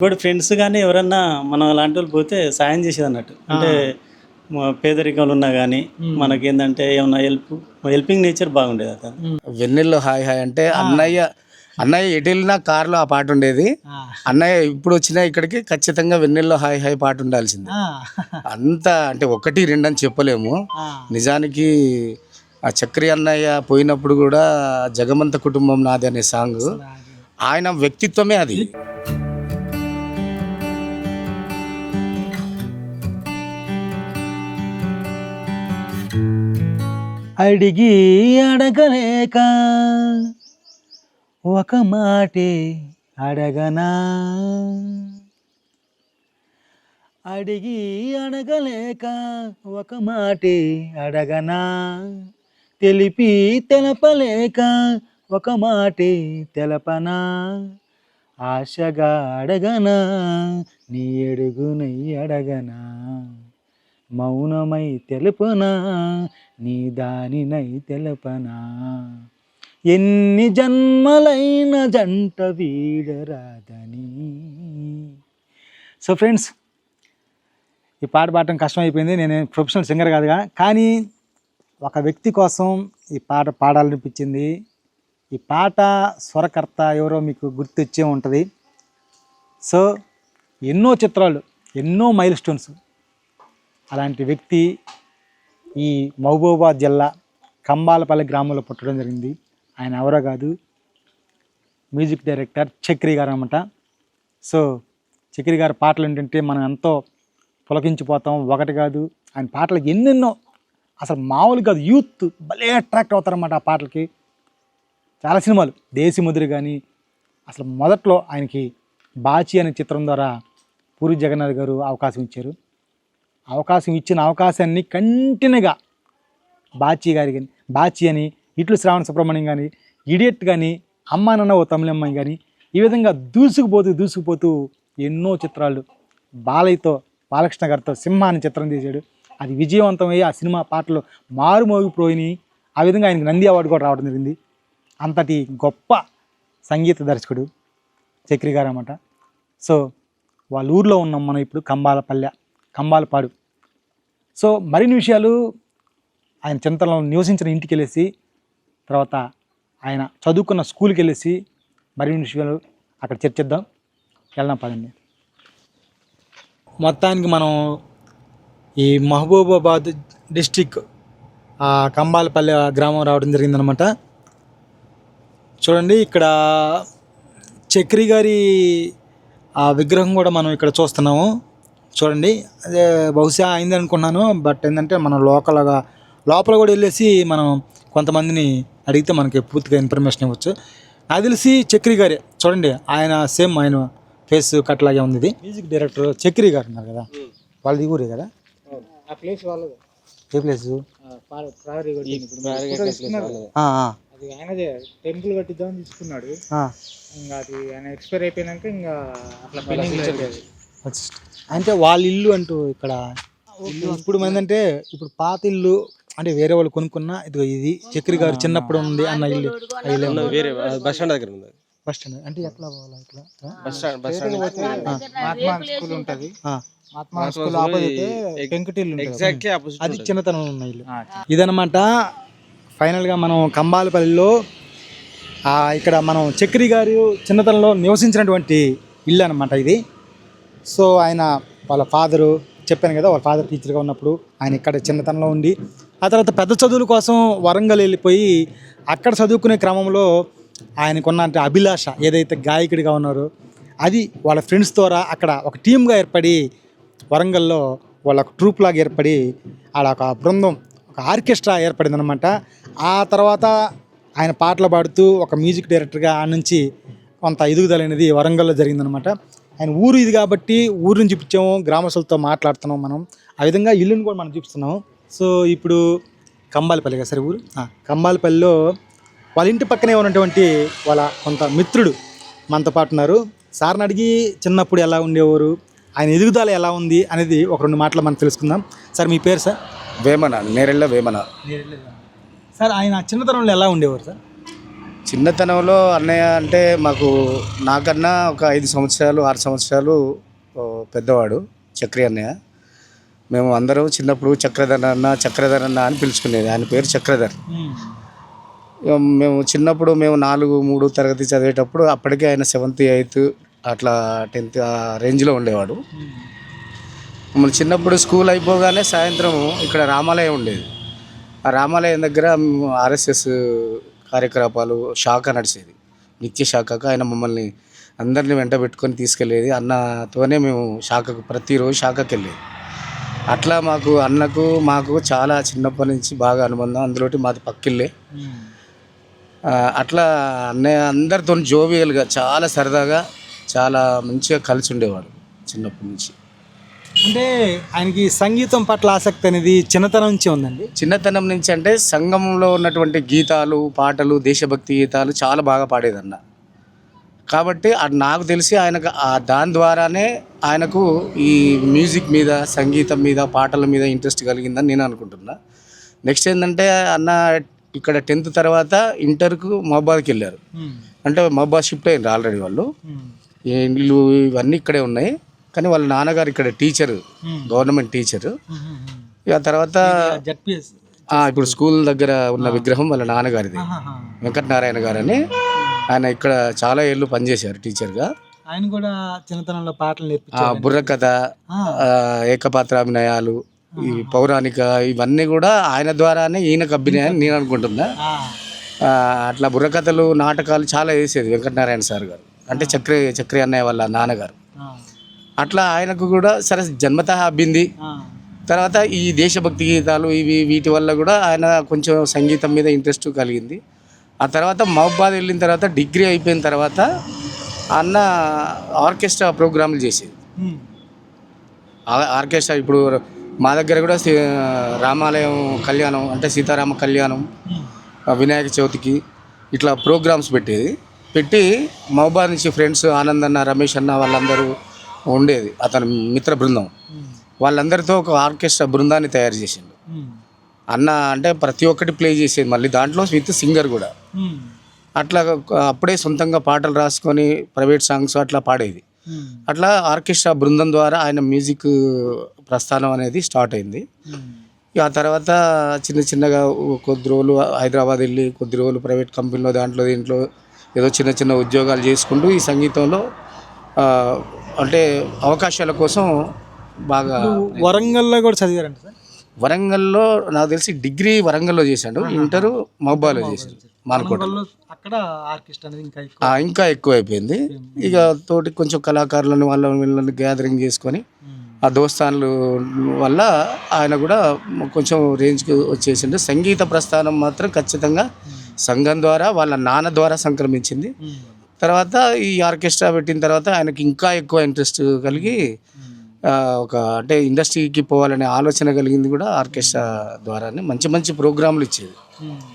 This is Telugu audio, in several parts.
ఇప్పుడు ఫ్రెండ్స్ కానీ ఎవరన్నా మనం అలాంటి వాళ్ళు పోతే సాయం చేసేది అన్నట్టు అంటే మ- పేదరికంలో ఉన్నా కానీ మనకి ఏంటంటే ఏమన్నా హెల్ప్ హెల్పింగ్ నేచర్ బాగుండేది అతను వెన్నెల్లో హాయ్ హాయ్ అంటే అన్నయ్య అన్నయ్య ఎటు వెళ్ళినా కార్లో ఆ పాట ఉండేది. అన్నయ్య ఇప్పుడు వచ్చినా ఇక్కడికి ఖచ్చితంగా వెన్నెల్లో హాయ్ హాయ్ పాట ఉండాల్సింది. అంత అంటే ఒకటి రెండు అని చెప్పలేము. నిజానికి ఆ చక్రి అన్నయ్య పోయినప్పుడు కూడా జగమంత కుటుంబం నాది అనే సాంగ్. ఆయన వ్యక్తిత్వమే అది. అడిగి అడగలేక ఒక మాటే అడగనా? అడిగి అడగలేక ఒక మాటే అడగనా? తెలిపి తెలపలేక ఒక మాటే తెలపనా? ఆశగా అడగనా? నీ అడుగునై అడగనా? మౌనమై తెలుపునా నీ దానినై తెలుపనా? ఎన్ని జన్మలైన జంట వీడరాదని. సో ఫ్రెండ్స్ ఈ పాట పాడటం కష్టమైపోయింది. నేను ప్రొఫెషనల్ సింగర్ కాదుగా కానీ ఒక వ్యక్తి కోసం ఈ పాట పాడాలనిపించింది. ఈ పాట స్వరకర్త ఎవరో మీకు గుర్తొచ్చే ఉంటుంది. సో ఎన్నో చిత్రాలు ఎన్నో మైల్ స్టోన్స్ అలాంటి వ్యక్తి ఈ మహబూబాబాద్ జిల్లా కంబాలపల్లి గ్రామంలో పుట్టడం జరిగింది. ఆయన ఎవరో కాదు మ్యూజిక్ డైరెక్టర్ చక్రి గారు అనమాట సో చక్రి గారి పాటలు ఏంటంటే మనం ఎంతో పులకించిపోతాం. ఒకటి కాదు ఆయన పాటలు ఎన్నెన్నో అసలు మామూలు కాదు యూత్ భలే అట్రాక్ట్ అవుతారన్నమాట ఆ పాటలకి. చాలా సినిమాలు దేశీ కానీ అసలు మొదట్లో ఆయనకి బాచి అనే చిత్రం ద్వారా పూరి జగన్నాథ్ గారు అవకాశం ఇచ్చారు. అవకాశం ఇచ్చిన అవకాశాన్ని కంటిన్యూగా బాచి గారి కానీ బాచి అని ఇట్లు శ్రావణ సుబ్రహ్మణ్యం కానీ ఇడియట్ కానీ అమ్మా నాన్న ఓ తమిళమ్మాయి కానీ ఈ విధంగా దూసుకుపోతూ దూసుకుపోతూ ఎన్నో చిత్రాలు బాలయ్యతో బాలకృష్ణ గారితో సింహ అనే చిత్రం తీశాడు. అది విజయవంతమయ్యి ఆ సినిమా పాటలు మారుమోగిపోయినాయి ఆ విధంగా ఆయనకు నంది అవార్డు కూడా రావడం జరిగింది. అంతటి గొప్ప సంగీత దర్శకుడు చక్రి గారు అన్నమాట. సో వాళ్ళ ఊర్లో ఉన్నాం మనం ఇప్పుడు కంబాలపల్లె కంబాలపాడు సో మరిన్ని విషయాలు ఆయన చింతనలో నివసించిన ఇంటికి వెళ్ళేసి తర్వాత ఆయన చదువుకున్న స్కూల్కి వెళ్ళేసి మరిన్ని విషయాలు అక్కడ చర్చిద్దాం. వెళ్దాం పదండి. మొత్తానికి మనం ఈ మహబూబాబాద్ డిస్టిక్ కంబాలపల్లె గ్రామం రావడం జరిగిందనమాట చూడండి ఇక్కడ చక్రి గారి ఆ విగ్రహం కూడా మనం ఇక్కడ చూస్తున్నాము. చూడండి. అదే బహుశా అయింది అనుకున్నాను బట్ ఏంటంటే మనం లోకల్గా లోపల కూడా వెళ్ళేసి మనం కొంతమందిని అడిగితే మనకి పూర్తిగా ఇన్ఫర్మేషన్ ఇవ్వచ్చు. నాకు తెలిసి చక్రి గారే. చూడండి ఆయన సేమ్ ఆయన ఫేస్ కట్ లాగే ఉంది ఇది. మ్యూజిక్ డైరెక్టర్ చక్రి గారు ఉన్నారు కదా. వాళ్ళది ఈ ఊరే కదా? ఆ ప్లేస్ వాళ్ళది. ఏ ప్లేస్? ప్రహరీ అది ఆయనదే. టెంపుల్ కట్టిద్దామని తీసుకున్నాడు. ఇంకా అది ఆయన ఎక్స్పైర్ అయిపోయినాక ఇంకా అట్లా అంటే వాళ్ళ ఇల్లు అంటూ ఇక్కడ. ఇప్పుడు ఏంటంటే ఇప్పుడు పాత ఇల్లు అంటే వేరే వాళ్ళు కొనుక్కున్న ఇది ఇది చక్రి గారు చిన్నప్పుడు ఉంది అన్న ఇల్లు? వేరే బస్ స్టాండ్ దగ్గర ఉంది. Bus stand. అంటే ఎట్లా పోవాలా ఇట్లా? Bus stand bus stand. Mahatma school ఉంటది. మహాత్మా స్కూల్ ఆపోజిట్ పెంకుటిల్లు ఉంటుంది. ఎగ్జాక్ట్లీ ఆపోజిట్ అది చిన్నతనం ఉన్న ఇల్లు. ఇదనమాట ఫైనల్గా మనం కంబాలపల్లిలో ఆ, ఇక్కడ మనం చక్రి గారు చిన్నతనంలో నివసించినటువంటి ఇల్లు అనమాట ఇది. సో ఆయన వాళ్ళ ఫాదరు చెప్పాను కదా వాళ్ళ ఫాదర్ టీచర్గా ఉన్నప్పుడు ఆయన ఇక్కడ చిన్నతనంలో ఉండి ఆ తర్వాత పెద్ద చదువుల కోసం వరంగల్ వెళ్ళిపోయి అక్కడ చదువుకునే క్రమంలో ఆయనకున్న అంటే అభిలాష ఏదైతే గాయకుడిగా ఉన్నారో అది వాళ్ళ ఫ్రెండ్స్ ద్వారా అక్కడ ఒక టీమ్గా ఏర్పడి వరంగల్లో వాళ్ళ ఒక ట్రూప్ లాగా ఏర్పడి ఆడ ఒక బృందం ఒక ఆర్కెస్ట్రా ఏర్పడింది అనమాట ఆ తర్వాత ఆయన పాటలు పాడుతూ ఒక మ్యూజిక్ డైరెక్టర్గా ఆ నుంచి కొంత ఎదుగుదల అనేది వరంగల్లో జరిగిందనమాట ఆయన ఊరు ఇది కాబట్టి ఊరిని చూపించాము గ్రామస్తులతో మాట్లాడుతున్నాం మనం. ఆ విధంగా ఇల్లుని కూడా మనం చూపిస్తున్నాం సో ఇప్పుడు కంబాలపల్లి కదా సరే ఊరు? కంబాలపల్లిలో వాళ్ళ ఇంటి పక్కనే ఉన్నటువంటి వాళ్ళ కొంత మిత్రుడు మనతో పాటు ఉన్నారు. సార్ని అడిగి చిన్నప్పుడు ఎలా ఉండేవారు ఆయన ఎదుగుదల ఎలా ఉంది అనేది ఒక రెండు మాటలు మనం తెలుసుకుందాం. సార్ మీ పేరు సార్? వేమన. నేరెళ్ళ వేమన. సార్ ఆయన చిన్నతనంలో ఎలా ఉండేవారు సార్? చిన్నతనంలో అన్నయ్య అంటే మాకు నాకన్నా ఒక ఐదు సంవత్సరాలు ఆరు సంవత్సరాలు పెద్దవాడు చక్రి అన్నయ్య. మేము అందరం చిన్నప్పుడు చక్రధర్ అన్న చక్రధర్ అన్న అని పిలుచుకునేది. ఆయన పేరు చక్రధర్. మేము. చిన్నప్పుడు మేము నాలుగు మూడు తరగతి చదివేటప్పుడు అప్పటికే ఆయన సెవెంత్ ఎయిత్ అట్లా టెన్త్ ఆ రేంజ్లో ఉండేవాడు. మమ్మల్ని చిన్నప్పుడు స్కూల్ అయిపోగానే సాయంత్రం ఇక్కడ రామాలయం ఉండేది. ఆ రామాలయం దగ్గర ఆర్ఎస్ఎస్ కార్యకలాపాలు శాఖ నడిచేది నిత్య శాఖకు ఆయన మమ్మల్ని అందరిని వెంట పెట్టుకొని తీసుకెళ్ళేది. అన్నతోనే మేము శాఖకు ప్రతిరోజు శాఖకి వెళ్ళేది అట్లా మాకు అన్నకు మాకు చాలా చిన్నప్పటి నుంచి బాగా అనుబంధం. అందులోటి మాది పక్కిళ్ళే. అట్లా అన్నయ్య అందరితో జోవియల్గా చాలా సరదాగా చాలా మంచిగా కలిసి ఉండేవాడు చిన్నప్పటి నుంచి. అంటే ఆయనకి సంగీతం పట్ల ఆసక్తి అనేది చిన్నతనం నుంచి ఉందండి. చిన్నతనం నుంచి అంటే సంఘంలో ఉన్నటువంటి గీతాలు పాటలు దేశభక్తి గీతాలు చాలా బాగా పాడేదన్న. కాబట్టి అది నాకు తెలిసి ఆయనకు ఆ దాని ద్వారానే ఆయనకు ఈ మ్యూజిక్ మీద సంగీతం మీద పాటల మీద ఇంట్రెస్ట్ కలిగిందని నేను అనుకుంటున్నా. నెక్స్ట్ ఏంటంటే అన్న ఇక్కడ టెన్త్ తర్వాత ఇంటర్కు మహబాద్కి వెళ్ళారు. అంటే మహబాద్ షిఫ్ట్ అయ్యారు ఆల్రెడీ వాళ్ళు. ఇల్లు ఇవన్నీ ఇక్కడే ఉన్నాయి. కానీ వాళ్ళ నాన్నగారు ఇక్కడ టీచర్ గవర్నమెంట్ టీచరు. ఇక తర్వాత ఇప్పుడు స్కూల్ దగ్గర ఉన్న విగ్రహం వాళ్ళ నాన్నగారిది. వెంకటనారాయణ గారు అని ఆయన ఇక్కడ చాలా ఏళ్ళు పనిచేశారు టీచర్గా. ఆయన కూడా చిన్నతనంలో పాటలు బుర్రకథ ఏకపాత్రాభినయాలు ఈ పౌరాణిక ఇవన్నీ కూడా ఆయన ద్వారానే ఈయనకు అభినయాన్ని నేను అనుకుంటున్నా. అట్లా బుర్రకథలు నాటకాలు చాలా వేసేది వెంకటనారాయణ సార్ గారు. అంటే చక్రి చక్రి అన్నయ్య వాళ్ళ నాన్నగారు. అట్లా ఆయనకు కూడా సరే జన్మత అబ్బింది. తర్వాత ఈ దేశభక్తి గీతాలు ఇవి వీటి వల్ల కూడా ఆయన కొంచెం సంగీతం మీద ఇంట్రెస్ట్ కలిగింది. ఆ తర్వాత మహబాద్ వెళ్ళిన తర్వాత డిగ్రీ అయిపోయిన తర్వాత అన్న ఆర్కెస్ట్రా ప్రోగ్రాంలు చేసేది. ఆర్కెస్ట్రా ఇప్పుడు మా దగ్గర కూడా రామాలయం కళ్యాణం అంటే సీతారామ కళ్యాణం వినాయక చవితికి ఇట్లా ప్రోగ్రామ్స్ పెట్టేది. పెట్టి మహబాద్ నుంచి ఫ్రెండ్స్ ఆనంద్ అన్న రమేష్ అన్న వాళ్ళందరూ ఉండేది. అతని మిత్ర బృందం. వాళ్ళందరితో ఒక ఆర్కెస్ట్రా బృందాన్ని తయారు చేసిండు. అన్న అంటే ప్రతి ఒక్కటి ప్లే చేసేది. మళ్ళీ దాంట్లో విత్ సింగర్ కూడా. అట్లా అప్పుడే సొంతంగా పాటలు రాసుకొని ప్రైవేట్ సాంగ్స్ అట్లా పాడేది. అట్లా ఆర్కెస్ట్రా బృందం ద్వారా ఆయన మ్యూజిక్ ప్రస్థానం అనేది స్టార్ట్ అయింది. ఇక ఆ తర్వాత చిన్న చిన్నగా కొద్ది రోజులు హైదరాబాద్ వెళ్ళి కొద్ది రోజులు ప్రైవేట్ కంపెనీలో దాంట్లో దీంట్లో ఏదో చిన్న చిన్న ఉద్యోగాలు చేసుకుంటూ ఈ సంగీతంలో అంటే అవకాశాల కోసం బాగా వరంగల్లో కూడా చదివారంట సార్? వరంగల్లో నాకు తెలిసి డిగ్రీ వరంగల్లో చేశాడు ఇంటరు మహబాలో చేశాడు మానకోట. అక్కడ ఆర్కెస్ట్రా ఇంకా ఎక్కువ? ఇంకా ఎక్కువ అయిపోయింది. ఇక తోటి కొంచెం కళాకారులను వాళ్ళని వీళ్ళని గ్యాదరింగ్ చేసుకొని ఆ దోస్తాన్లు వల్ల ఆయన కూడా కొంచెం రేంజ్కి వచ్చేసిండు. సంగీత ప్రస్థానం మాత్రం ఖచ్చితంగా సంఘం ద్వారా వాళ్ళ నాన్న ద్వారా సంక్రమించింది. తర్వాత ఈ ఆర్కెస్ట్రా పెట్టిన తర్వాత ఆయనకి ఇంకా ఎక్కువ ఇంట్రెస్ట్ కలిగి ఒక అంటే ఇండస్ట్రీకి పోవాలనే ఆలోచన కలిగింది కూడా ఆర్కెస్ట్రా ద్వారానే. మంచి మంచి ప్రోగ్రాంలు ఇచ్చేది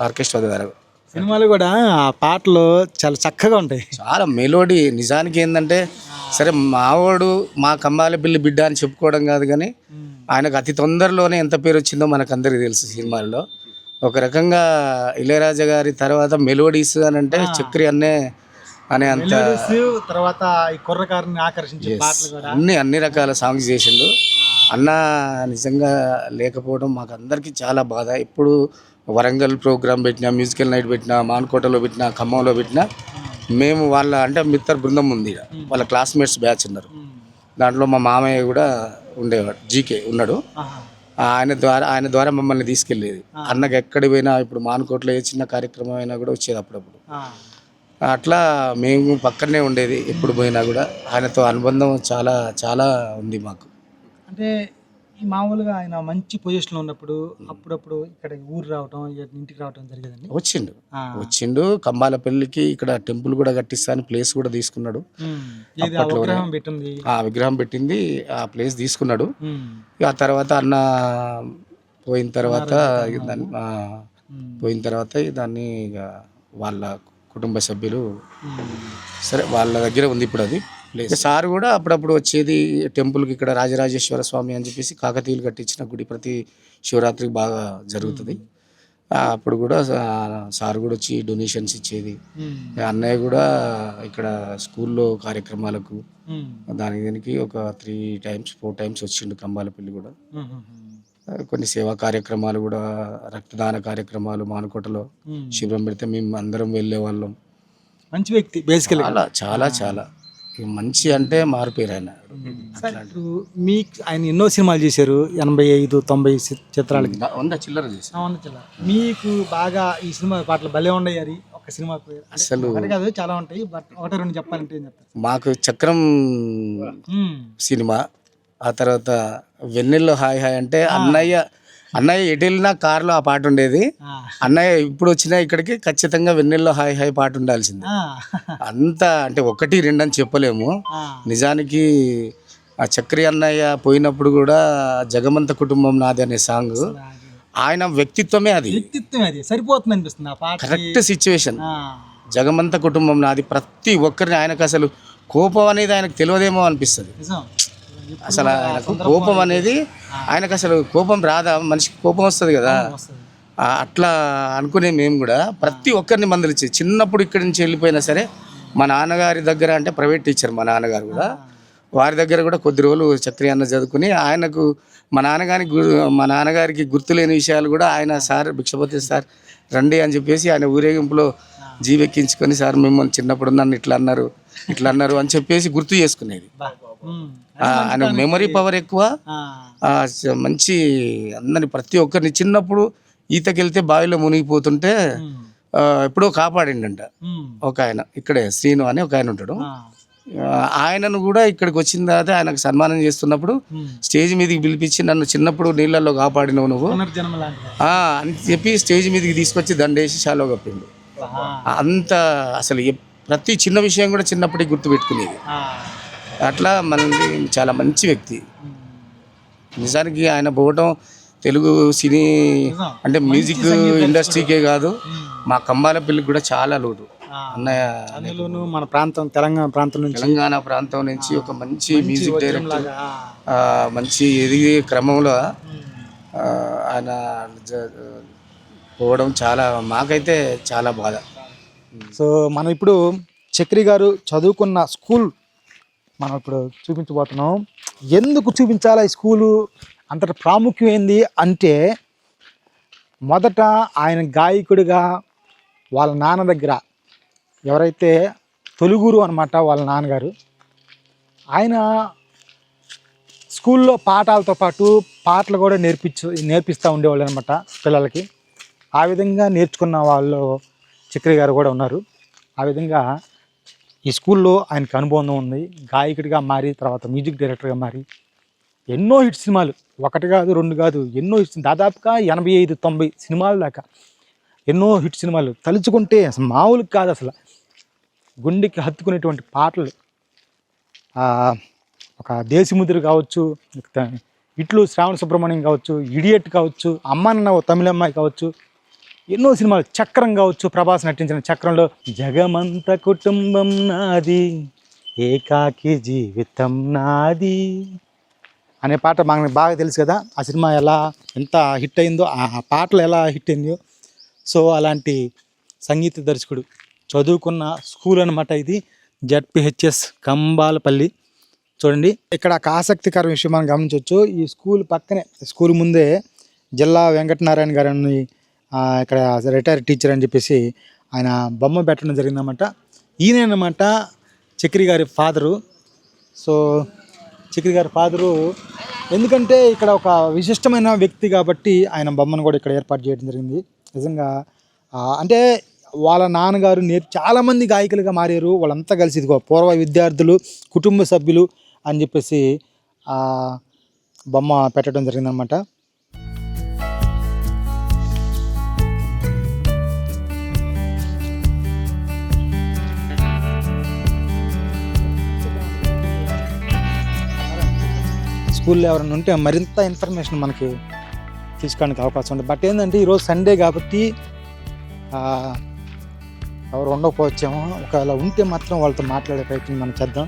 ఆర్కెస్ట్రా ద్వారా. సినిమాలు కూడా ఆ పాటలు చాలా చక్కగా ఉంటాయి. చాలా మెలోడీ. నిజానికి ఏంటంటే సరే మావాడు మా కంబాల పిల్లి బిడ్డ అని చెప్పుకోవడం కాదు కానీ ఆయనకు అతి తొందరలోనే ఎంత పేరు వచ్చిందో మనకు అందరికీ తెలుసు సినిమాల్లో. ఒక రకంగా ఇళయరాజా గారి తర్వాత మెలోడీస్ అని అంటే చక్రి అన్నే అనే అంత తర్వాత ఈ కుర్రకారుని ఆకర్షించే పాటలు కూడా. అన్ని అన్ని రకాల సాంగ్స్ చేసిండు. అన్న నిజంగా లేకపోవడం మాకు అందరికీ చాలా బాధ. ఇప్పుడు వరంగల్ ప్రోగ్రామ్ పెట్టినా మ్యూజికల్ నైట్ పెట్టినా మాన్కోటలో పెట్టినా ఖమ్మంలో పెట్టినా మేము వాళ్ళ అంటే మిత్ర బృందం ఉంది. వాళ్ళ క్లాస్మేట్స్ బ్యాచ్ ఉన్నారు. దాంట్లో మా మామయ్య కూడా ఉండేవాడు జీకే ఉన్నాడు. ఆయన ద్వారా ఆయన ద్వారా మమ్మల్ని తీసుకెళ్ళేది. అన్నకి ఎక్కడికి పోయినా ఇప్పుడు మాన్కోట్లో ఏ చిన్న కార్యక్రమం అయినా కూడా వచ్చేది అప్పుడప్పుడు. అట్లా మేము పక్కనే ఉండేది ఎప్పుడు పోయినా కూడా. ఆయనతో అనుబంధం చాలా చాలా ఉంది మాకు. అంటే ఈ మామూలుగా ఆయన మంచి పొజిషన్లో ఉన్నప్పుడు అప్పుడప్పుడు ఇక్కడ ఊరు రావటం ఇంటికి రావటం జరిగేదండి? వచ్చిండు. వచ్చిండు. కంబాల పెళ్ళికి ఇక్కడ టెంపుల్ కూడా కట్టిస్తాను ప్లేస్ కూడా తీసుకున్నాడు. ఆ విగ్రహం పెట్టింది? ఆ విగ్రహం పెట్టింది ఆ ప్లేస్ తీసుకున్నాడు. ఆ తర్వాత అన్న పోయిన తర్వాత పోయిన తర్వాత దాన్ని ఇక వాళ్ళ కుటుంబ సభ్యులు. సరే వాళ్ళ దగ్గర ఉంది ఇప్పుడు అది. సార్ కూడా అప్పుడప్పుడు వచ్చేది టెంపుల్కి ఇక్కడ రాజరాజేశ్వర స్వామి అని చెప్పేసి కాకతీయులు కట్టించిన గుడి ప్రతి శివరాత్రికి బాగా జరుగుతుంది. అప్పుడు కూడా సార్ కూడా వచ్చి డొనేషన్స్ ఇచ్చేది. అన్నయ్య కూడా ఇక్కడ స్కూల్లో కార్యక్రమాలకు దానికి దీనికి ఒక త్రీ టైమ్స్ ఫోర్ టైమ్స్ వచ్చిండు కంబాలపల్లి కూడా. కొన్ని సేవా కార్యక్రమాలు కూడా రక్తదాన కార్యక్రమాలు మానుకోటలో శిబిరం పెడితే మేము అందరం వెళ్ళే వాళ్ళం. మంచి వ్యక్తి బేసికలీ చాలా చాలా చాలా. మంచి అంటే మారిపోయారు ఆయన. మీకు ఆయన ఎన్నో సినిమాలు చేశారు ఎనభై ఐదు తొంభై చిత్రాలకి. వంద చిల్లర చాలా. మీకు బాగా ఈ సినిమా పాటలు భలే ఉన్నాయి ఒక సినిమా అసలు కాదు చాలా ఉంటాయి బట్ ఒకటి రెండు చెప్పాలంటే ఏం చెప్తారు? మాకు చక్రం. సినిమా. ఆ తర్వాత వెన్నెల్లో హాయ్ హాయ్ అంటే అన్నయ్య అన్నయ్య ఎటు వెళ్ళినా కార్లో ఆ పాట ఉండేది. అన్నయ్య ఇప్పుడు వచ్చినా ఇక్కడికి ఖచ్చితంగా వెన్నెల్లో హాయ్ హాయ్ పాట ఉండాల్సింది. అంత అంటే ఒకటి రెండు అని చెప్పలేము. నిజానికి ఆ చక్రి అన్నయ్య పోయినప్పుడు కూడా జగమంత కుటుంబం నాది అనే సాంగ్. ఆయన వ్యక్తిత్వమే అది. వ్యక్తిత్వం అది. సరిపోతుంది అనిపిస్తుంది ఆ పాట కరెక్ట్ సిచ్యువేషన్ జగమంత కుటుంబం నాది. ప్రతి ఒక్కరిని ఆయనకు అసలు కోపం అనేది ఆయనకు తెలియదేమో అనిపిస్తుంది. అసలు ఆయనకు కోపం అనేది ఆయనకు అసలు కోపం రాదా? మనిషికి కోపం వస్తుంది కదా. అట్లా అనుకునే మేము కూడా ప్రతి ఒక్కరిని మందలిచ్చి చిన్నప్పుడు ఇక్కడి నుంచి వెళ్ళిపోయినా సరే మా నాన్నగారి దగ్గర అంటే ప్రైవేట్ టీచర్ మా నాన్నగారు కూడా. వారి దగ్గర కూడా కొద్ది రోజులు చక్రి అన్న చదువుకుని ఆయనకు మా నాన్నగారికి మా నాన్నగారికి గుర్తులేని విషయాలు కూడా ఆయన సార్ భిక్షపతి సార్ రండి అని చెప్పేసి ఆయన ఊరేగింపులో జీవెక్కించుకొని సార్ మిమ్మల్ని చిన్నప్పుడు నన్ను ఇట్లా అన్నారు ఇట్లా అన్నారు అని చెప్పేసి గుర్తు చేసుకునేది. ఆయన మెమరీ పవర్ ఎక్కువ. మంచి అందరిని ప్రతి ఒక్కరిని చిన్నప్పుడు ఈతకెళ్తే బావిలో మునిగిపోతుంటే ఎప్పుడో కాపాడిండంట. ఒక ఆయన ఇక్కడే శ్రీను అని ఒక ఆయన ఉంటాడు. ఆయనను కూడా ఇక్కడికి వచ్చిన తర్వాత ఆయనకు సన్మానం చేస్తున్నప్పుడు. స్టేజ్ మీదకి పిలిపించి నన్ను చిన్నప్పుడు నీళ్ళల్లో కాపాడినవు నువ్వు. అని చెప్పి స్టేజ్ మీదకి తీసుకొచ్చి దండేసి షాలో కప్పిండు. అంత అసలు ప్రతి చిన్న విషయం కూడా చిన్నప్పటికి గుర్తుపెట్టుకునేది. అట్లా మనది చాలా మంచి వ్యక్తి. నిజానికి ఆయన పోవటం తెలుగు సినీ. అంటే మ్యూజిక్ ఇండస్ట్రీకే కాదు. మా కంబాల పెళ్ళికి కూడా చాలా లోటు. అన్నయ్య అందులోనూ మన ప్రాంతం తెలంగాణ ప్రాంతం నుంచి తెలంగాణ ప్రాంతం నుంచి ఒక మంచి మ్యూజిక్ డైరెక్టర్ మంచి ఎదిగే క్రమంలో ఆయన పోవడం చాలా మాకైతే చాలా బాధ సో మనం ఇప్పుడు చక్రి గారు చదువుకున్న స్కూల్ మనం ఇప్పుడు చూపించబోతున్నాం. ఎందుకు చూపించాలా ఈ స్కూలు? అంతటి ప్రాముఖ్యం ఏంది అంటే మొదట ఆయన గాయకుడిగా వాళ్ళ నాన్న దగ్గర ఎవరైతే తొలుగురు అనమాట వాళ్ళ నాన్నగారు ఆయన స్కూల్లో పాఠాలతో పాటు పాటలు కూడా నేర్పించు నేర్పిస్తూ ఉండేవాళ్ళు అనమాట పిల్లలకి. ఆ విధంగా నేర్చుకున్న వాళ్ళు చక్రి గారు కూడా ఉన్నారు. ఆ విధంగా ఈ స్కూల్లో ఆయనకి అనుబంధం ఉంది. గాయకుడిగా మారి తర్వాత మ్యూజిక్ డైరెక్టర్గా మారి. ఎన్నో హిట్ సినిమాలు. ఒకటి కాదు రెండు కాదు ఎన్నో హిట్ దాదాపుగా ఎనభై ఐదు తొంభై సినిమాల దాకా ఎన్నో హిట్ సినిమాలు. తలుచుకుంటే అసలు మామూలు కాదు అసలు. గుండెకి హత్తుకునేటువంటి పాటలు. ఒక దేశముద్ర కావచ్చు ఇట్లు శ్రావణ సుబ్రహ్మణ్యం కావచ్చు ఇడియట్ కావచ్చు అమ్మానన్న ఓ తమిళ అమ్మాయి కావచ్చు ఎన్నో సినిమాలు. చక్రం కావచ్చు ప్రభాస్ నటించిన చక్రంలో జగమంత కుటుంబం నాది ఏకాకి జీవితం నాది అనే పాట మనకు బాగా తెలుసు కదా. ఆ సినిమా ఎలా ఎంత హిట్ అయిందో ఆ పాటలు ఎలా హిట్ అయిందో. సో అలాంటి సంగీత దర్శకుడు చదువుకున్న స్కూల్ అనమాట ఇది. జడ్పిహెచ్ఎస్ కంబాలపల్లి. చూడండి ఇక్కడ ఒక ఆసక్తికర విషయం మనం గమనించవచ్చు. ఈ స్కూల్ పక్కనే స్కూల్ ముందే జిల్లా వెంకటనారాయణ గారిని ఆ, ఇక్కడ రిటైర్డ్ టీచర్ అని చెప్పేసి ఆయన బొమ్మ పెట్టడం జరిగిందన్నమాట. ఈయన అనమాట చక్రి గారి ఫాదరు. సో చక్రి గారి ఫాదరు ఎందుకంటే ఇక్కడ ఒక విశిష్టమైన వ్యక్తి కాబట్టి ఆయన బొమ్మను కూడా ఇక్కడ ఏర్పాటు చేయడం జరిగింది. నిజంగా అంటే వాళ్ళ నాన్నగారు నేర్ చాలామంది గాయకులుగా మారారు. వాళ్ళంతా కలిసి ఇదిగో పూర్వ విద్యార్థులు కుటుంబ సభ్యులు అని చెప్పేసి బొమ్మ పెట్టడం జరిగిందనమాట స్కూల్లో ఎవరైనా ఉంటే మరింత ఇన్ఫర్మేషన్ మనకి తీసుకోవడానికి అవకాశం ఉంది. బట్ ఏంటంటే ఈరోజు సండే కాబట్టి ఎవరు ఉండకపోవచ్చేమో ఒకవేళ ఉంటే మాత్రం వాళ్ళతో మాట్లాడే ప్రయత్నం మనం చేద్దాం.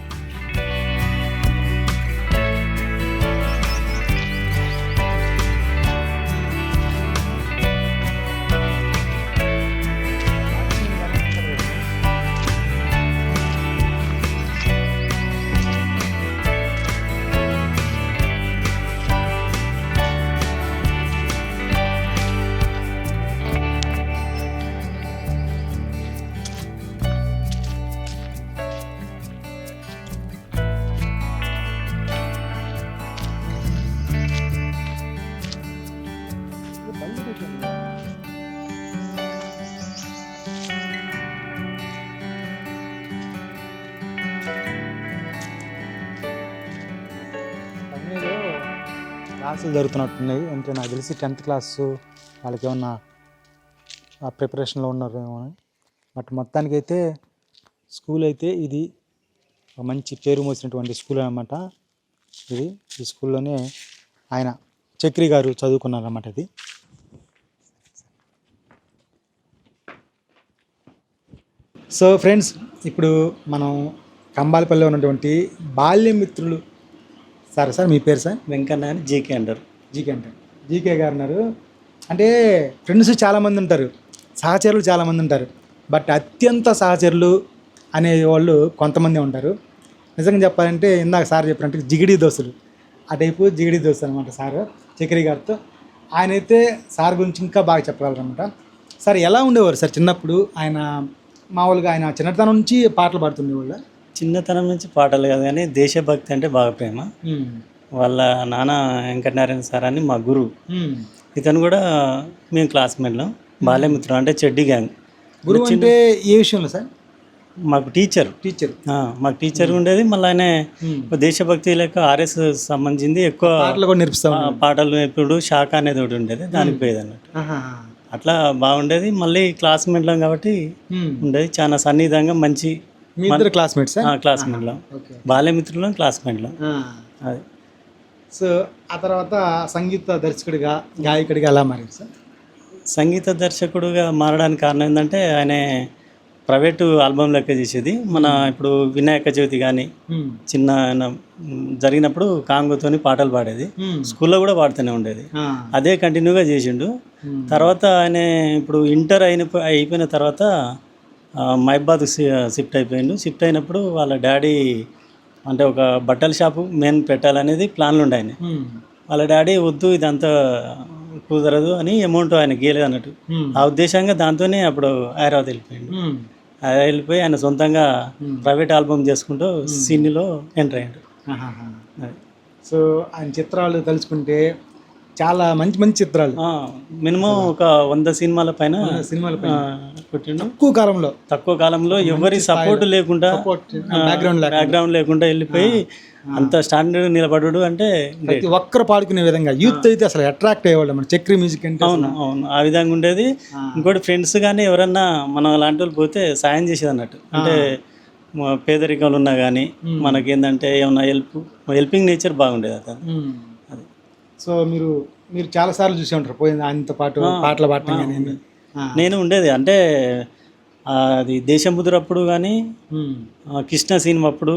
క్లాసులు జరుగుతున్నట్టున్నాయి. అంటే నాకు తెలిసి టెన్త్ క్లాస్ వాళ్ళకి ఏమన్నా ప్రిపరేషన్లో ఉన్నారేమో అని. బట్ మొత్తానికైతే స్కూల్ అయితే ఇది ఒక మంచి పేరు మోసినటువంటి స్కూల్ అనమాట ఇది ఈ స్కూల్లోనే ఆయన చక్రి గారు చదువుకున్నారన్నమాట ఇది. సో ఫ్రెండ్స్ ఇప్పుడు మనం కంబాలపల్లిలో ఉన్నటువంటి బాల్యమిత్రులు సార్ సార్ మీ పేరు సార్? వెంకన్న అని జీకే అంటారు. జీకే అంటే జీకే గారు ఉన్నారు. అంటే ఫ్రెండ్స్ చాలామంది ఉంటారు. సహచరులు చాలామంది ఉంటారు. బట్ అత్యంత సహచరులు అనే వాళ్ళు కొంతమంది ఉంటారు. నిజంగా చెప్పాలంటే ఇందాక సార్ చెప్పినట్టు జిగిడి దోస్తులు. ఆ టైపు జిగిడి దోస్తులు అనమాట సార్ చక్రి గారితో. ఆయన అయితే సార్ గురించి ఇంకా బాగా చెప్పగలరు అనమాట సార్ ఎలా ఉండేవారు సార్ చిన్నప్పుడు? ఆయన మామూలుగా ఆయన చిన్నతనం నుంచి పాటలు పాడుతుండేవాళ్ళు? చిన్నతనం నుంచి పాటలు కాదు కానీ దేశభక్తి అంటే బాగా ప్రేమ. వాళ్ళ నాన్న వెంకటనారాయణ సార్ అని మా గురువు ఇతను కూడా మేము క్లాస్మేట్లో బాల్యమిత్రులు అంటే చెడ్డి గ్యాంగ్. గురువు అంటే ఏ విషయంలో సార్? మాకు టీచర్. టీచర్. మాకు టీచర్ ఉండేది. మళ్ళీ ఆయన దేశభక్తి లెక్క ఆర్ఎస్ సంబంధించింది ఎక్కువ పాటలు కూడా నేర్పిస్తాం పాటలు ఎప్పుడు శాఖ అనేది ఒకటి ఉండేది. దానికి పోయేది అన్నట్టు అట్లా బాగుండేది. మళ్ళీ క్లాస్మేట్లం కాబట్టి ఉండేది. చాలా సన్నిహితంగా మంచి మీ ఇద్దరు క్లాస్మేట్స్ క్లాస్మేట్లం బాల్యమిత్రులం క్లాస్మేట్లం అది. సో ఆ తర్వాత సంగీత దర్శకుడిగా గాయకుడిగా ఎలా మారారు సార్? సంగీత దర్శకుడుగా మారడానికి కారణం ఏంటంటే ఆయన ప్రైవేటు ఆల్బమ్ లెక్క చేసేది. మన ఇప్పుడు వినాయక చవితి కానీ చిన్న జరిగినప్పుడు కాంగోతోని పాటలు పాడేది. స్కూల్లో కూడా పాడుతూనే ఉండేది. అదే కంటిన్యూగా చేసిండు. తర్వాత ఆయన ఇప్పుడు ఇంటర్ అయిన అయిపోయిన తర్వాత ఆ, మైబాద్ షిఫ్ట్ అయిపోయిండు. షిఫ్ట్ అయినప్పుడు వాళ్ళ డాడీ అంటే ఒక బట్టల షాపు మెయిన్ పెట్టాలనేది ప్లాన్లు ఉండే ఆయన వాళ్ళ డాడీ వద్దు ఇదంతా కుదరదు అని అమౌంట్ ఆయన గీయలేదు అన్నట్టు ఆ ఉద్దేశంగా దాంతోనే అప్పుడు హైదరాబాద్ వెళ్ళిపోయిండు. హైదరాబాద్ వెళ్ళిపోయి ఆయన సొంతంగా ప్రైవేట్ ఆల్బమ్ చేసుకుంటూ సినీలో ఎంటర్ అయ్యాడు. సో ఆయన చిత్రాలు తలుచుకుంటే చాలా మంచి మంచి చిత్రాలు. మినిమం ఒక వంద సినిమాల పైన సినిమాల కొట్టిండు. తక్కువ కాలంలో. తక్కువ కాలంలో ఎవరి సపోర్ట్ లేకుండా బ్యాక్గ్రౌండ్ బ్యాక్గ్రౌండ్ లేకుండా. వెళ్ళిపోయి అంత స్టాండర్డ్ నిలబడు అంటే. ప్రతి ఒక్కరు పాడుకునే విధంగా యూత్ అయితే అసలు అట్రాక్ట్ అయ్యేవాళ్ళు. మన చక్రి మ్యూజిక్ అంటే అవును అవును. ఆ విధంగా ఉండేది. ఇంకోటి ఫ్రెండ్స్ కానీ ఎవరన్నా మన లాంటి వాళ్ళు పోతే సాయం చేసేది అన్నట్టు అంటే పేదరికంలో ఉన్నా కానీ మనకి ఏంటంటే ఏమన్నా హెల్ప్ హెల్పింగ్ నేచర్ బాగుండేది అతను. సో మీరు మీరు చాలా సార్లు చూసి ఉంటారు. పోయింది ఆయనతో పాటు పాటలు పాడటం కానీ. నేను ఉండేది. అంటే అది దేశముద్రప్పుడు కానీ మ్మ్. కృష్ణ సినిమా అప్పుడు.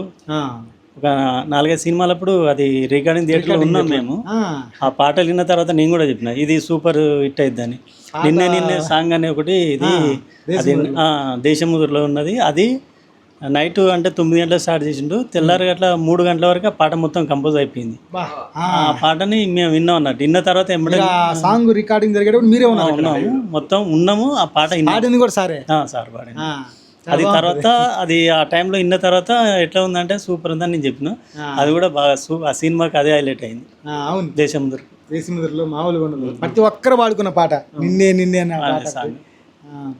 ఒక నాలుగైదు సినిమాలప్పుడు అది రికార్డింగ్ థియేటర్లో ఉన్నాం మేము. ఆ. పాటలు విన్న తర్వాత నేను కూడా చెప్పిన ఇది సూపర్ హిట్ అయిద్దని. నిన్నే నిన్నే సాంగ్ అనే ఒకటి ఇది అది దేశముద్రలో ఉన్నది. అది నైట్ అంటే తొమ్మిది గంటలకు స్టార్ట్ చేసిండు. తెల్లారి గట్ల మూడు గంటల వరకు ఆ పాట మొత్తం కంపోజ్ అయిపోయింది. ఆ. పాటని మేము విన్నాం అన్నట్టు. విన్న తర్వాత ఎంబడే సాంగ్ రికార్డింగ్ జరిగేటప్పుడు మీరే. ఉన్నాము. మొత్తం ఉన్నాము. ఆ పాట పాడింది కూడా సారే? సార్ పాడింది. అది తర్వాత అది ఆ టైంలో విన్న తర్వాత ఎట్లా ఉందంటే సూపర్ ఉందని నేను చెప్పిన. అది కూడా బాగా సూ ఆ సినిమాకి అదే హైలైట్ అయింది. అవును. దేశముద్ర దేశముద్రలో మామూలుగా ఉండదు. ప్రతి ఒక్కరు పాడుకున్న పాట. నిన్నే నిన్నే పాట. సాంగ్.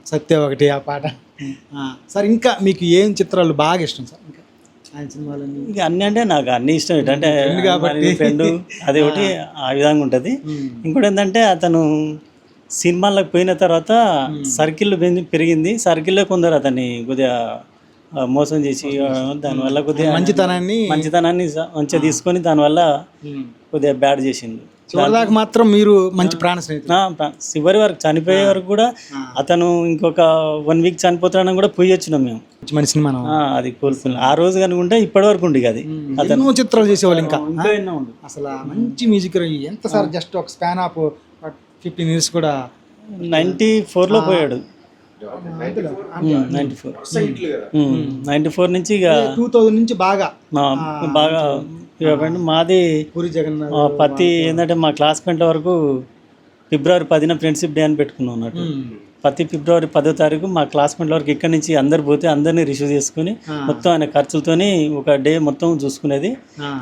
సత్య ఒకటి ఆ పాట. ఆ, సార్ ఇంకా మీకు ఏం చిత్రాలు బాగా ఇష్టం సార్? ఇంకా ఆయన సినిమాలన్నీ. ఇంకా అన్ని అంటే నాకు అన్ని ఇష్టం. ఏంటంటే ఫ్రెండ్ అది ఒకటి ఆ. విధంగా ఉంటుంది. ఇంకోటి ఏంటంటే అతను సినిమాలకు పోయిన తర్వాత సర్కిల్ పెరిగింది. సర్కిల్లో కొందరు అతన్ని కొద్దిగా మోసం చేసి దానివల్ల కొద్దిగా మంచితనాన్ని మంచితనాన్ని మంచిగా తీసుకొని దానివల్ల కొద్దిగా బ్యాడ్ చేసిండు చివరిదాకా మాత్రం మీరు మంచి ప్రాణ స్నేహితులు. చివరి వరకు చనిపోయే వరకు కూడా అతను ఇంకొక వన్ వీక్ చనిపోతాడని కూడా పోయి వచ్చినాం మేము. మంచి మనిషిని మనం ఆ, అది కోల్పోయిన ఆ రోజు కనుకుంటే ఇప్పటి వరకు ఉండి అది. ఎన్నో చిత్రాలు చేసేవాళ్ళు ఇంకా. ఇంకా ఎన్నో ఉండు. అసలు మంచి మ్యూజిక్ ఎంత సార్ జస్ట్ ఒక స్పాన్ ఆఫ్ ఫిఫ్టీన్ ఇయర్స్ కూడా. నైంటీ ఫోర్లో పోయాడు. Ninety four. నైంటీ ఫోర్ నుంచి ఇక టూ థౌజండ్ నుంచి బాగా. బాగా ఇవ్వండి మాది పూరి జగన్నాథ్ ప్రతి ఏంటంటే మా క్లాస్మేట్ల వరకు ఫిబ్రవరి పదిన ఫ్రెండ్షిప్ డే అని పెట్టుకున్నాం అన్నట్టు. ప్రతి ఫిబ్రవరి పదో తారీఖు మా క్లాస్మేట్ల వరకు ఇక్కడి నుంచి అందరు పోతే అందరినీ రిసీవ్ చేసుకుని మొత్తం ఆయన ఖర్చులతోని ఒక డే మొత్తం చూసుకునేది.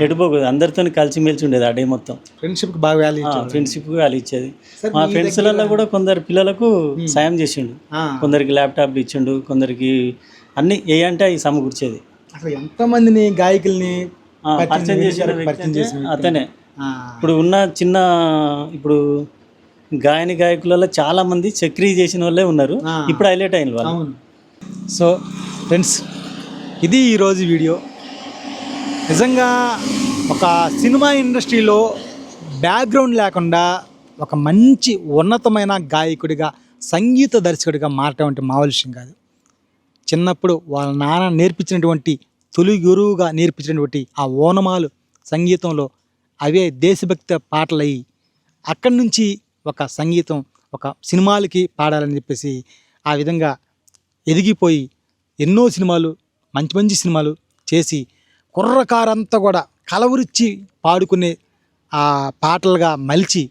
ఎటుపోదు అందరితో కలిసిమెలిసి ఉండేది ఆ డే మొత్తం. ఫ్రెండ్షిప్ బాగా వాల్యూ ఫ్రెండ్షిప్ వాళ్ళు ఇచ్చేది. మా ఫ్రెండ్స్లలో కూడా కొందరు పిల్లలకు సాయం చేసిండు. కొందరికి ల్యాప్టాప్లు ఇచ్చిండు కొందరికి అన్ని ఏ అంటే అవి సమకూర్చేది. అసలు ఎంత మందిని గాయకుల్ని పరిచయం చేసిన వ్యక్తి అతనే. ఇప్పుడు ఉన్న చిన్న ఇప్పుడు గాయని గాయకులలో చాలా మంది చక్రీ చేసిన వాళ్ళే ఉన్నారు. ఇప్పుడు హైలైట్ అయిన వాళ్ళు. సో ఫ్రెండ్స్ ఇది ఈరోజు వీడియో. నిజంగా ఒక సినిమా ఇండస్ట్రీలో బ్యాక్గ్రౌండ్ లేకుండా ఒక మంచి ఉన్నతమైన గాయకుడిగా సంగీత దర్శకుడిగా మారటం అంటే మామూలు విషయం కాదు. చిన్నప్పుడు వాళ్ళ నాన్న నేర్పించినటువంటి తొలి గురువుగా నేర్పించినటువంటి ఆ ఓనమాలు సంగీతంలో అవే దేశభక్తి పాటలయ్యి అక్కడి నుంచి ఒక సంగీతం ఒక సినిమాలకి పాడాలని చెప్పేసి ఆ విధంగా ఎదిగిపోయి ఎన్నో సినిమాలు మంచి మంచి సినిమాలు చేసి కుర్రకారంతా కూడా కలవరిచ్చి పాడుకునే ఆ పాటలుగా మలిచి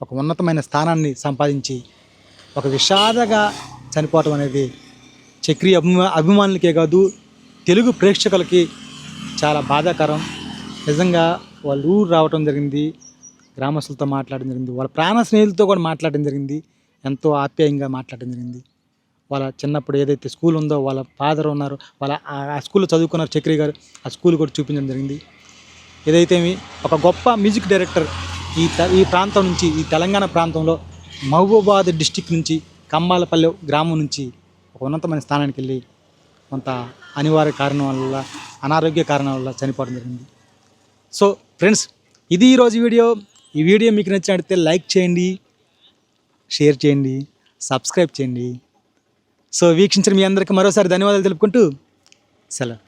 ఒక ఉన్నతమైన స్థానాన్ని సంపాదించి ఒక విషాదగా చనిపోవటం అనేది చక్రీ అభిమా అభిమానులకే కాదు తెలుగు ప్రేక్షకులకి చాలా బాధాకరం. నిజంగా వాళ్ళు ఊరు రావటం జరిగింది గ్రామస్తులతో మాట్లాడడం జరిగింది వాళ్ళ ప్రాణ స్నేహితులతో కూడా మాట్లాడడం జరిగింది ఎంతో ఆప్యాయంగా మాట్లాడడం జరిగింది. వాళ్ళ చిన్నప్పుడు ఏదైతే స్కూల్ ఉందో వాళ్ళ ఫాదర్ ఉన్నారు వాళ్ళ ఆ- స్కూల్లో చదువుకున్నారు చక్రి గారు ఆ స్కూల్ కూడా చూపించడం జరిగింది. ఏదైతే ఒక గొప్ప మ్యూజిక్ డైరెక్టర్ ఈ ఈ ప్రాంతం నుంచి ఈ తెలంగాణ ప్రాంతంలో మహబూబాద్ డిస్టిక్ నుంచి కంబాలపల్లె గ్రామం నుంచి ఒక ఉన్నతమైన స్థానానికి వెళ్ళి కొంత అనివార్య కారణం వల్ల అనారోగ్య కారణం వల్ల చనిపోవడం జరిగింది. సో ఫ్రెండ్స్ ఇది ఈరోజు వీడియో. ఈ వీడియో మీకు నచ్చినట్లయితే లైక్ చేయండి షేర్ చేయండి సబ్స్క్రైబ్ చేయండి. సో వీక్షించిన మీ అందరికీ మరోసారి ధన్యవాదాలు తెలుపుకుంటూ సెలవు.